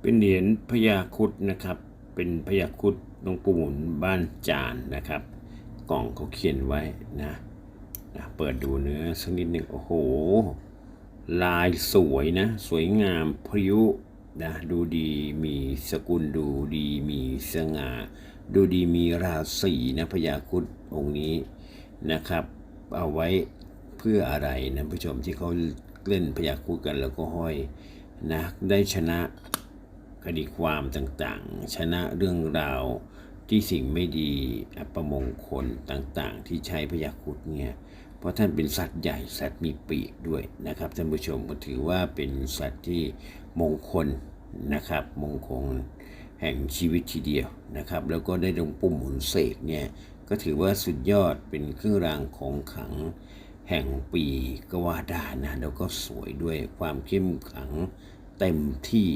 เป็นเหรียญพญาคุดนะครับ เป็นพญาคุดหลวงปู่หมุนบ้านจานนะครับ กล่องเขาเขียนไว้นะนะเปิดดูเนื้อสักนิดหนึ่งโอ้โห ลายสวยนะ สวยงามพริ้วนะดูดีมีสกุลดูดีมีสง่า ดูดีมีราศีนะพญาคุดองค์นี้นะครับ เอาไว้เพื่ออะไรนะผู้ชมที่เขาเล่นพญาคุดกันแล้วก็ห้อยนะได้ชนะ คดีความต่างๆ ชนะเรื่องราวที่สิ่งไม่ดีอัปมงคลต่างๆ ที่ใช้พญาครุดเนี่ยเพราะท่านเป็นสัตว์ใหญ่สัตว์มีปีกด้วยนะครับท่านผู้ชมก็ถือว่าเป็นสัตว์ที่มงคลนะครับ มงคลแห่งชีวิตทีเดียวนะครับ แล้วก็ได้ลงปุ่มหมุนเสกเนี่ยก็ถือว่าสุดยอดเป็นเครื่องรางของขลังแห่งปีก็ว่าได้นะแล้วก็สวยด้วยความเข้มขลังเต็มที่